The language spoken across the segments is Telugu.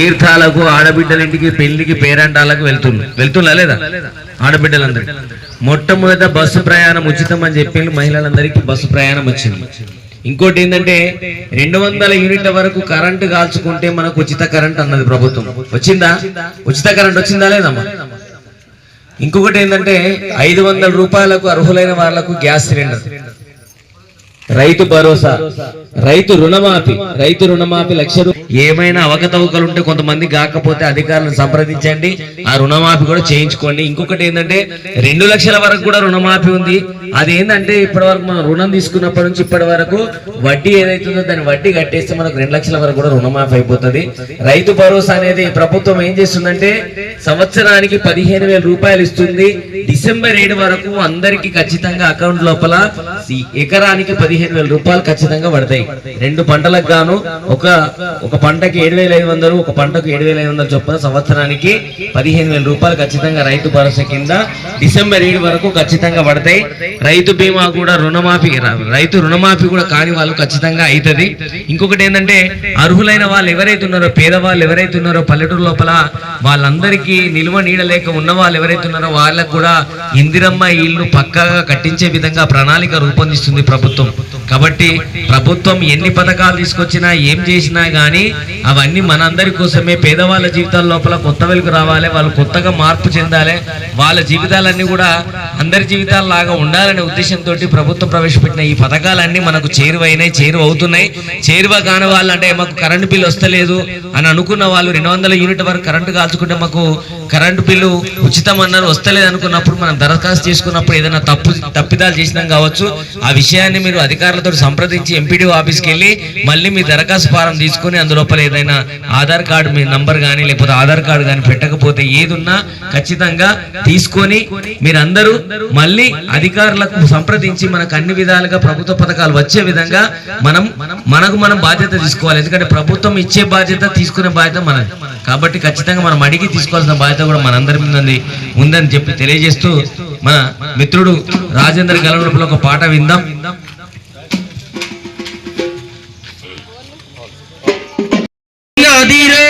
తీర్థాలకు ఆడబిడ్డల ఇంటికి పెళ్ళికి పేరంటాలకు వెళ్తుంది వెళ్తుందా లేదా? ఆడబిడ్డలందరూ. మొట్టమొదట బస్సు ప్రయాణం ఉచితం అని చెప్పి మహిళలందరికీ బస్సు ప్రయాణం వచ్చింది. ఇంకోటి ఏంటంటే రెండు వందల యూనిట్ల వరకు కరెంటు కాల్చుకుంటే మనకు ఉచిత కరెంట్ అన్నది ప్రభుత్వం. వచ్చిందా? ఉచిత కరెంట్ వచ్చిందా లేదమ్మా? ఇంకొకటి ఏంటంటే ఐదు వందల రూపాయలకు అర్హులైన వాళ్ళకు గ్యాస్ సిలిండర్. రైతు భరోసా రైతు రుణమాఫీ రైతు రుణమాఫీ లక్ష ఏమైనా అవకతవకలు ఉంటే కొంతమంది కాకపోతే అధికారులను సంప్రదించండి. ఆ రుణమాఫీ కూడా చేయించుకోండి. ఇంకొకటి ఏంటంటే రెండు లక్షల వరకు కూడా రుణమాఫీ ఉంది. అది ఏంటంటే ఇప్పటి వరకు మనం రుణం తీసుకున్నప్పటి నుంచి ఇప్పటి వరకు వడ్డీ ఏదైతుందో దాని వడ్డీ కట్టేస్తే మనకు రెండు లక్షల వరకు కూడా రుణమాఫీ అయిపోతుంది. రైతు భరోసా అనేది ప్రభుత్వం ఏం చేస్తుందంటే సంవత్సరానికి పదిహేను వేల రూపాయలు ఇస్తుంది. డిసెంబర్ ఏడు వరకు అందరికీ ఖచ్చితంగా అకౌంట్ లోపల ఎకరానికి పదిహేను పదిహేను వేల రూపాయలు ఖచ్చితంగా పడతాయి. రెండు పంటలకు గాను ఒక ఒక పంటకి ఏడు వేల ఐదు వందలు ఒక పంటకు ఏడు వేల ఐదు వందలు చొప్పున సంవత్సరానికి పదిహేను వేల రూపాయలు ఖచ్చితంగా రైతు భరోసా కింద డిసెంబర్ ఏడు వరకు ఖచ్చితంగా పడతాయి. రైతు బీమా కూడా రుణమాఫీ రైతు రుణమాఫీ కూడా కాని వాళ్ళు ఖచ్చితంగా అవుతుంది ఇంకొకటి ఏంటంటే అర్హులైన వాళ్ళు ఎవరైతే ఉన్నారో పేదవాళ్ళు ఎవరైతే ఉన్నారో పల్లెటూరు లోపల వాళ్ళందరికీ నిల్వ నీడలేక ఉన్న వాళ్ళు ఎవరైతే ఉన్నారో వాళ్ళకు కూడా ఇందిరమ్మ ఇల్లు పక్కాగా కట్టించే విధంగా ప్రణాళిక రూపొందిస్తుంది ప్రభుత్వం. కాబట్టి ప్రభుత్వం ఎన్ని పథకాలు తీసుకొచ్చినా ఏం చేసినా గానీ అవన్నీ మనందరి కోసమే. పేదవాళ్ళ జీవితాల లోపల కొత్త వెలుగు రావాలి వాళ్ళు కొత్తగా మార్పు చెందాలి. వాళ్ళ జీవితాలన్నీ కూడా అందరి జీవితాలలాగా ఉండాలనే ఉద్దేశంతో ప్రభుత్వం ప్రవేశపెట్టిన ఈ పథకాలన్నీ మనకు చేరువైనాయి చేరువ అవుతున్నాయి చేరువ కాని వాళ్ళు అంటే మాకు కరెంటు బిల్లు వస్తలేదు అని అనుకున్న వాళ్ళు రెండు వందల యూనిట్ వరకు కరెంటు కాల్చుకుంటే మాకు కరెంటు బిల్లు ఉచితం అన్నారు వస్తలేదు అనుకున్నప్పుడు మనం దరఖాస్తు చేసుకున్నప్పుడు ఏదైనా తప్పు తప్పిదాలు చేసినాం కావచ్చు. ఆ విషయాన్ని మీరు అధికారులతో సంప్రదించి ఎంపీడీఓ ఆఫీస్కి వెళ్ళి మళ్ళీ మీ దరఖాస్తు ఫారం తీసుకొని అందులోపల ఏదైనా ఆధార్ కార్డు మీ నంబర్ కానీ లేకపోతే ఆధార్ కార్డు కానీ పెట్టకపోతే ఏది ఉన్నా ఖచ్చితంగా తీసుకొని మీరందరూ మళ్ళీ అధికారులకు సంప్రదించి మనకు అన్ని విధాలుగా ప్రభుత్వ పథకాలు వచ్చే విధంగా మనం మనకు మనం బాధ్యత తీసుకోవాలి. ఎందుకంటే ప్రభుత్వం ఇచ్చే బాధ్యత తీసుకునే బాధ్యత మనది. కాబట్టి ఖచ్చితంగా మనం అడిగి తీసుకోవాల్సిన బాధ్యత కూడా మనందరి మీద ఉంది ఉందని చెప్పి తెలియజేస్తూ మన మిత్రుడు రాజేంద్ర గలవడపులో ఒక పాట విందాం. নদীর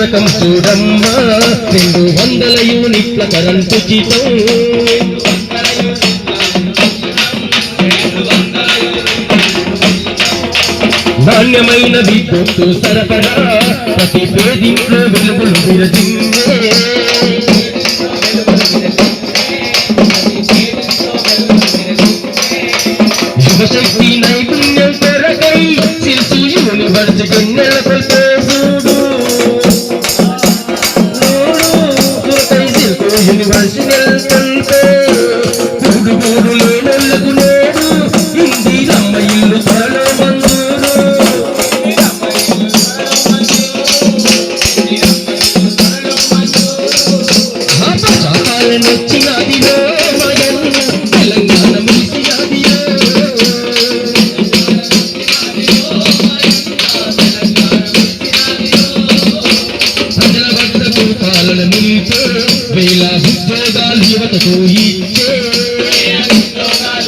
పథకం చూడమ్మా. రెండు వందల యూనిట్ల కరెంటు జీతం. నాణ్యమైన విద్యుత్తు సరఫరా. ప్రతి పేదింట్లో వెలుగులు విరచిందే యువశక్తి నైపుణ్యం పెరగై సిల్సు యూనివర్సిటీ నెలకొల్ప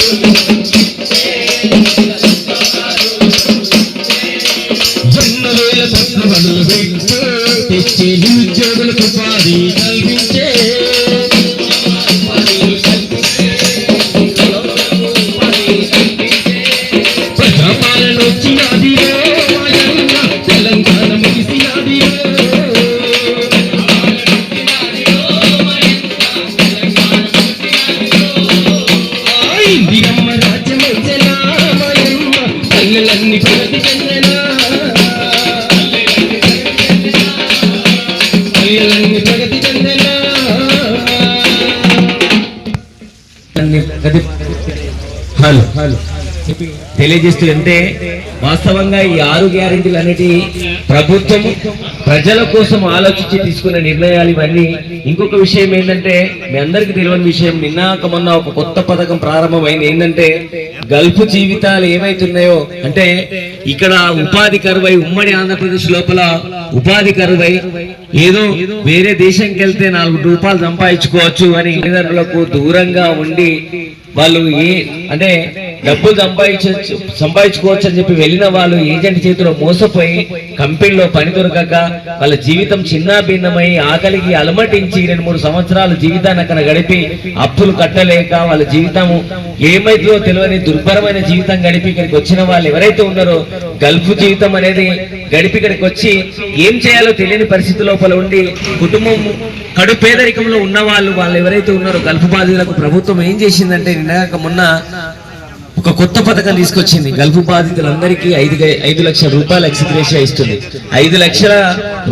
ఎన్నో హలో హలో. తెలియజేస్తూ అంటే వాస్తవంగా ఈ ఆరు గ్యారెంటీలు అనేటి ప్రభుత్వం ప్రజల కోసం ఆలోచించి తీసుకున్న నిర్ణయాలు ఇవన్నీ. ఇంకొక విషయం ఏంటంటే మీ అందరికీ తెలియని విషయం నిన్నాక మొన్న ఒక కొత్త పథకం ప్రారంభమైంది. ఏంటంటే గల్ఫ్ జీవితాలు ఏమైతున్నాయో అంటే ఇక్కడ ఉపాధి కరువై ఉమ్మడి ఆంధ్రప్రదేశ్ లోపల ఉపాధి కరువై ఏదో వేరే దేశంకి వెళ్తే నాలుగు రూపాయలు సంపాదించుకోవచ్చు అని తల్లిదండ్రులకు దూరంగా ఉండి వాళ్ళు ఏ అంటే డబ్బులు సంపాదించవచ్చు సంపాదించుకోవచ్చు అని చెప్పి వెళ్ళిన వాళ్ళు ఏజెంట్ చేతిలో మోసపోయి కంపెనీలో పని దొరకక వాళ్ళ జీవితం చిన్న భిన్నమై ఆకలికి అలమటించి రెండు మూడు సంవత్సరాల జీవితాన్ని అక్కడ గడిపి అప్పులు కట్టలేక వాళ్ళ జీవితము ఏమైతుందో తెలియని దుర్భరమైన జీవితం గడిపి ఇక్కడికి వచ్చిన వాళ్ళు ఎవరైతే ఉన్నారో గల్ఫ్ జీవితం అనేది గడిపి ఇక్కడికి వచ్చి ఏం చేయాలో తెలియని పరిస్థితి లోపల ఉండి కుటుంబం కడు పేదరికంలో ఉన్న వాళ్ళు వాళ్ళు ఎవరైతే ఉన్నారో గల్ఫ్ బాధితులకు ప్రభుత్వం ఏం చేసిందంటే నిన్నగాక మొన్న ఒక కొత్త పథకం తీసుకొచ్చింది. గల్ఫ్ బాధితులందరికీ ఐదు ఐదు లక్షల రూపాయలు ఎక్స్గ్రేషియా ఇస్తుంది. ఐదు లక్షల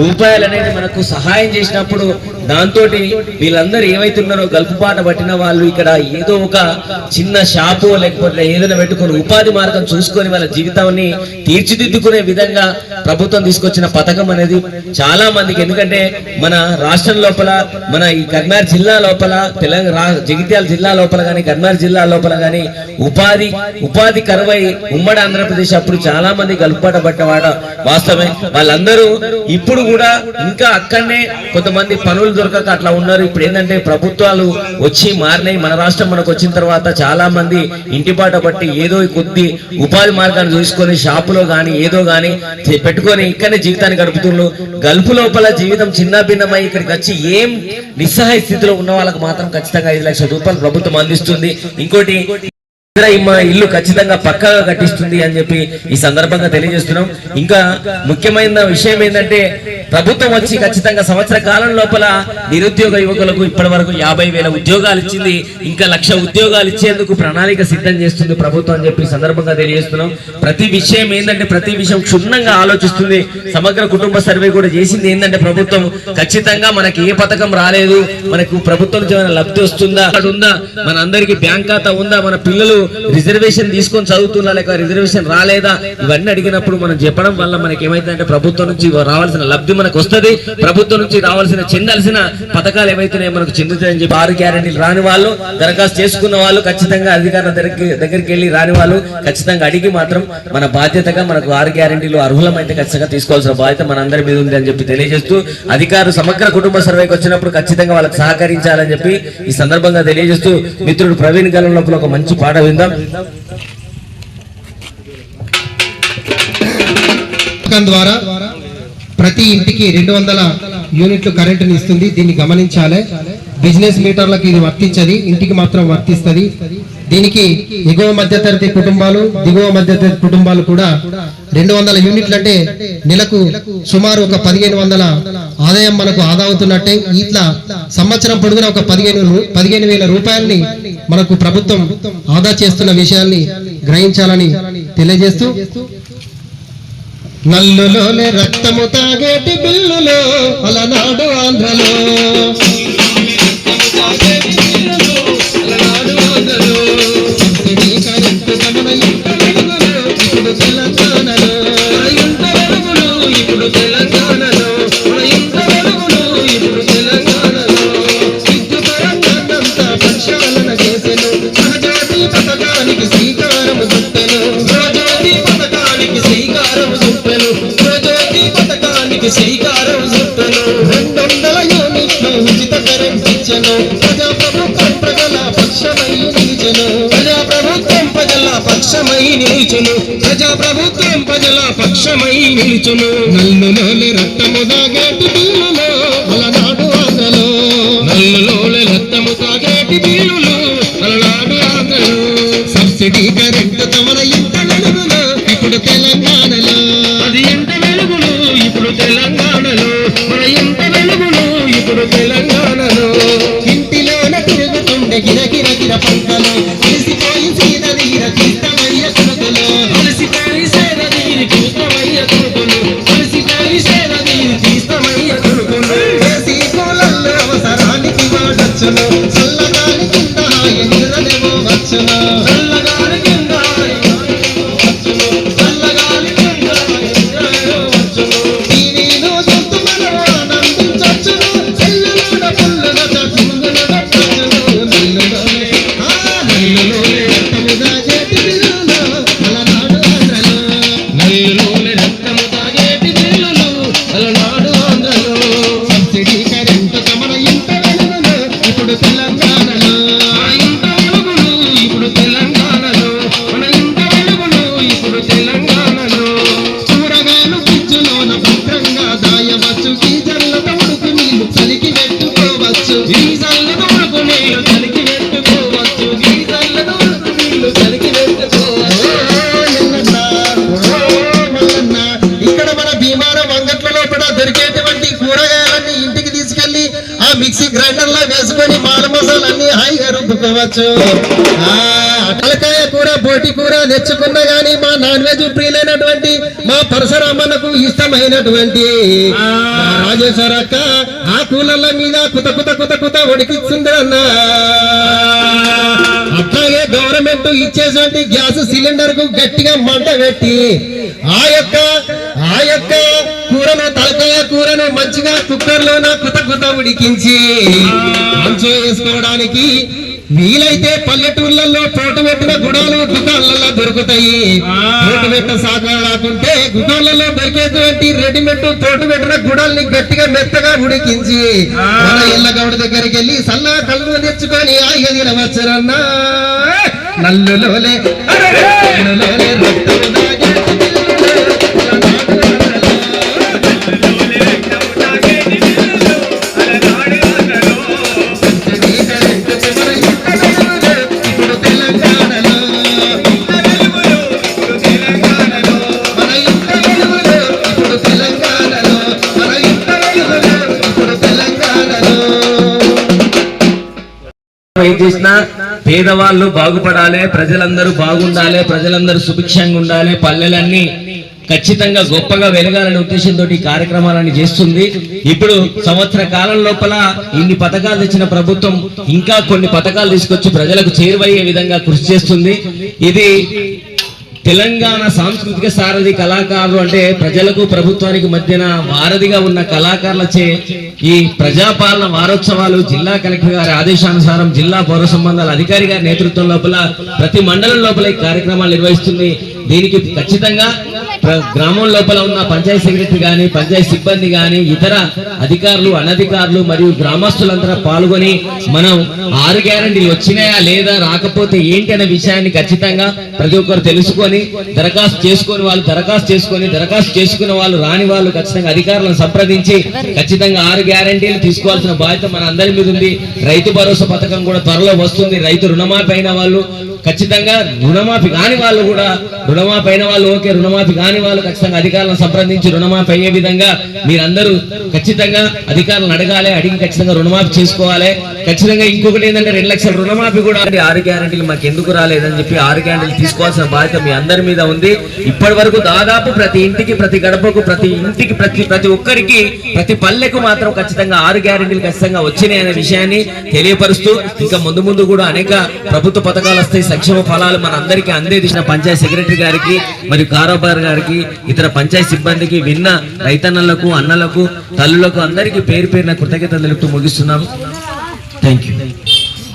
రూపాయలు అనేది మనకు సహాయం చేసినప్పుడు దాంతో వీళ్ళందరూ ఏమైతున్నారో గల్ఫ్ పాట పట్టిన వాళ్ళు ఇక్కడ ఏదో ఒక చిన్న షాపు లేకపోతే ఏదైనా పెట్టుకొని ఉపాధి మార్గం చూసుకొని వాళ్ళ జీవితాన్ని తీర్చిదిద్దుకునే విధంగా ప్రభుత్వం తీసుకొచ్చిన పథకం అనేది చాలా మందికి. ఎందుకంటే మన రాష్ట్రం లోపల మన ఈ కర్నార్ జిల్లా లోపల తెలంగాణ జగిత్యాల జిల్లా లోపల కానీ కర్నార్ జిల్లా లోపల కానీ ఉపాధి ఉపాధి కరువై ఉమ్మడి ఆంధ్రప్రదేశ్ అప్పుడు చాలా మంది గల్పాట పట్టవాడ వాస్తవమే. వాళ్ళందరూ ఇప్పుడు కూడా ఇంకా అక్కడనే కొంతమంది పనులు దొరకక అట్లా ఉన్నారు. ఇప్పుడు ఏంటంటే ప్రభుత్వాలు వచ్చి మారినాయి. మన రాష్ట్రం మనకు వచ్చిన తర్వాత చాలా మంది ఇంటిపాట పట్టి ఏదో కొద్ది ఉపాధి మార్గాన్ని చూసుకొని షాపులో కానీ ఏదో కానీ పెట్టుకొని ఇక్కడనే జీవితాన్ని గడుపుతున్నారు గల్ఫ్ లోపల జీవితం చిన్న భిన్నమై ఇక్కడికి వచ్చి ఏం నిస్సహాయ స్థితిలో ఉన్న వాళ్ళకి మాత్రం ఖచ్చితంగా ఐదు లక్షల రూపాయలు ప్రభుత్వం అందిస్తుంది. ఇంకోటి మా ఇల్లు ఖచ్చితంగా పక్కగా కట్టిస్తుంది అని చెప్పి ఈ సందర్భంగా తెలియజేస్తున్నాం. ఇంకా ముఖ్యమైన విషయం ఏంటంటే ప్రభుత్వం వచ్చి ఖచ్చితంగా సంవత్సర కాలం లోపల నిరుద్యోగ యువకులకు ఇప్పటి వరకు యాభై వేల ఉద్యోగాలు ఇచ్చింది. ఇంకా లక్ష ఉద్యోగాలు ఇచ్చేందుకు ప్రణాళిక సిద్ధం చేస్తుంది ప్రభుత్వం అని చెప్పి సందర్భంగా తెలియజేస్తున్నాం. ప్రతి విషయం ఏంటంటే ప్రతి విషయం క్షుణ్ణంగా ఆలోచిస్తుంది. సమగ్ర కుటుంబ సర్వే కూడా చేసింది ఏంటంటే ప్రభుత్వం ఖచ్చితంగా మనకి ఏ పథకం రాలేదు. మనకు ప్రభుత్వం నుంచి ఏమైనా లబ్ధి వస్తుందా అక్కడ ఉందా? మన అందరికి బ్యాంక్ ఖాతా ఉందా? మన పిల్లలు రిజర్వేషన్ తీసుకొని చదువుతున్నా లేక రిజర్వేషన్ రాలేదా? ఇవన్నీ అడిగినప్పుడు మనం చెప్పడం వల్ల మనకి ఏమైతుందంటే ప్రభుత్వం నుంచి రావాల్సిన లబ్ధి మనకు వస్తది. ప్రభుత్వం నుంచి రావాల్సిన చెందాల్సిన పథకాలు ఏవైతున్నాయో మనకు చెందుతాయని చెప్పి ఆరు గ్యారెంటీలు రాని వాళ్ళు దరఖాస్తు చేసుకున్న వాళ్ళు ఖచ్చితంగా అధికారుల దగ్గరికి దగ్గరికి వెళ్ళి రాని వాళ్ళు ఖచ్చితంగా అడిగి మాత్రం మన బాధ్యతగా మనకు ఆరు గ్యారెంటీలు అర్హులమైతే ఖచ్చితంగా తీసుకోవాల్సిన బాధ్యత మన అందరి మీద ఉంది అని చెప్పి తెలియజేస్తూ అధికారులు సమగ్ర కుటుంబ సర్వేకి వచ్చినప్పుడు ఖచ్చితంగా వాళ్ళకి సహకరించాలని చెప్పి ఈ సందర్భంగా తెలియజేస్తూ మిత్రుడు ప్రవీణ్ గలం లోపల ఒక మంచి పాట విందాం. ద్వారా ప్రతి ఇంటికి రెండు వందల యూనిట్లు కరెంటుని ఇస్తుంది. దీన్ని గమనించాలి. బిజినెస్ మీటర్లకు ఇది వర్తించది. ఇంటికి మాత్రం వర్తిస్తుంది. దీనికి ఎగువ మధ్యతరగతి కుటుంబాలు దిగువ మధ్యతరగతి కుటుంబాలు కూడా రెండు వందల యూనిట్లు అంటే నెలకు సుమారు ఒక పదిహేను వందల ఆదాయం మనకు ఆదా అవుతున్నట్టే ఇట్లా సంవత్సరం పొడుగున ఒక పదిహేను పదిహేను వేల రూపాయలని మనకు ప్రభుత్వం ఆదా చేస్తున్న విషయాన్ని గ్రహించాలని తెలియజేస్తూ నల్లులోనే రక్తము తాగేటి బిల్లులో అలనాడు ఆంధ్రలో. పథకానికి శ్రీకారం చుట్టను. రెండొందల యూనిట్లు ఉచిత కరెంట్ ఇచ్చెను. ప్రజా ప్రభుత్వం ప్రజల పక్షమై నిలిచను. ప్రజా ప్రభుత్వం ప్రజల పక్షమై నిలిచను. ప్రజా ప్రభుత్వం ప్రజల పక్షమై నిలుచును. నల్లులోని రక్తము దాగేటి బీలులో అలనాడు ఆంధ్రలో నల్లలోల రక్తము దాగేటి బీలులో అలనాడు ఆంధ్రలో సబ్సిడీ ఇప్పుడు ఆ అటలకాయ కూర బోటి కూర తెచ్చుకున్నా గానీ మా నాన్ వెజ్ ప్రియులైనటువంటి మా పరశురామన్నకు ఇష్టమైనటువంటి రాజేశ్వర అక్క ఆ కూలర్ల మీద కుత కుత కుత కుత ఉడికిస్తుంది అన్నా. అట్లాగే గవర్నమెంట్ ఇచ్చేటువంటి గ్యాస్ సిలిండర్కు గట్టిగా మంట పెట్టి ఆ యొక్క ఆ యొక్క కూరను తలకాయ కూరను మంచిగా కుక్కర్ లోన కుత కుత ఉడికించి మంచు వేసుకోవడానికి వీలైతే పల్లెటూర్లలో పోటు పెట్టిన గుడాలు దుకాణాలలో దొరుకుతాయి. పోటు పెట్ట సాగు కాకుంటే గుడాలలో దొరికేటువంటి రెడీమేడ్ పోటు పెట్టిన గుడాల్ని గట్టిగా మెత్తగా ఉడికించి మన ఇళ్ళ గౌడ దగ్గరికి వెళ్ళి సల్లా కళ్ళు తెచ్చుకొని ఆయిగా తినవచ్చురన్నా నల్లులోలే నల్లులోలే పేదవాళ్ళు బాగుపడాలి ప్రజలందరూ బాగుండాలి ప్రజలందరూ సుభిక్షంగా ఉండాలి పల్లెలన్నీ ఖచ్చితంగా గొప్పగా వెలగాలనే ఉద్దేశంతో ఈ కార్యక్రమాలను చేస్తుంది. ఇప్పుడు సంవత్సర కాలం లోపల ఇన్ని పథకాలు తెచ్చిన ప్రభుత్వం ఇంకా కొన్ని పథకాలు తీసుకొచ్చి ప్రజలకు చేరువయ్యే విధంగా కృషి చేస్తుంది. ఇది తెలంగాణ సాంస్కృతిక సారథి కళాకారులు అంటే ప్రజలకు ప్రభుత్వానికి మధ్యన వారధిగా ఉన్న కళాకారులచే ఈ ప్రజాపాలన వారోత్సవాలు జిల్లా కలెక్టర్ గారి ఆదేశానుసారం జిల్లా పౌర సంబంధాల అధికారి గారి నేతృత్వం లోపల ప్రతి మండలం లోపల ఈ కార్యక్రమాలు నిర్వహిస్తుంది. దీనికి ఖచ్చితంగా గ్రామం లోపల ఉన్న పంచాయతీ సెక్రటరీ కానీ పంచాయతీ సిబ్బంది కానీ ఇతర అధికారులు అనధికారులు మరియు గ్రామస్తులందరూ పాల్గొని మనం ఆరు గ్యారంటీలు వచ్చినాయా లేదా రాకపోతే ఏంటి అనే విషయాన్ని ఖచ్చితంగా ప్రతి ఒక్కరు తెలుసుకొని దరఖాస్తు చేసుకొని వాళ్ళు దరఖాస్తు చేసుకొని దరఖాస్తు చేసుకున్న వాళ్ళు రాని వాళ్ళు ఖచ్చితంగా అధికారులను సంప్రదించి ఖచ్చితంగా ఆరు గ్యారంటీలు తీసుకోవాల్సిన బాధ్యత మన అందరి మీద ఉంది. రైతు భరోసా పథకం కూడా త్వరలో వస్తుంది. రైతు రుణమాఫీ అయిన వాళ్ళు ఖచ్చితంగా రుణమాఫీ కాని వాళ్ళు కూడా రుణమాఫీ అయిన వాళ్ళు ఓకే రుణమాఫీ కాని వాళ్ళు ఖచ్చితంగా అధికారులను సంప్రదించి రుణమాఫీ అయ్యే విధంగా మీరందరూ ఖచ్చితంగా అధికారులను అడగాలి అడిగి ఖచ్చితంగా రుణమాఫీ చేసుకోవాలి. ఖచ్చితంగా ఇంకొకటి ఏంటంటే రెండు లక్షల రుణమాఫీ కూడా ఆరు గ్యారెంటీలు మాకు ఎందుకు రాలేదని చెప్పి ఆరు గ్యారంటీలు తీసుకోవాల్సిన బాధ్యత మీ అందరి మీద ఉంది. ఇప్పటి వరకు దాదాపు ప్రతి ఇంటికి ప్రతి గడపకు ప్రతి ఇంటికి ప్రతి ప్రతి ఒక్కరికి ప్రతి పల్లెకు మాత్రం ఖచ్చితంగా ఆరు గ్యారెంటీలు ఖచ్చితంగా వచ్చినాయి అనే విషయాన్ని తెలియపరుస్తూ ఇంకా ముందు ముందు కూడా అనేక ప్రభుత్వ పథకాలు వస్తాయి సంక్షేమ ఫలాలు మన అందరికీ అందేదిసిన పంచాయత్ సెక్రటరీ గారికి మరియు కారోబార్ గారికి ఇతర పంచాయత్ సిబ్బందికి విన్న రైతన్నలకు అన్నలకు తల్లులకు అందరికీ పేరు పేరున కృతజ్ఞతలు తెలుపుతూ ముగిస్తున్నాము. Thank you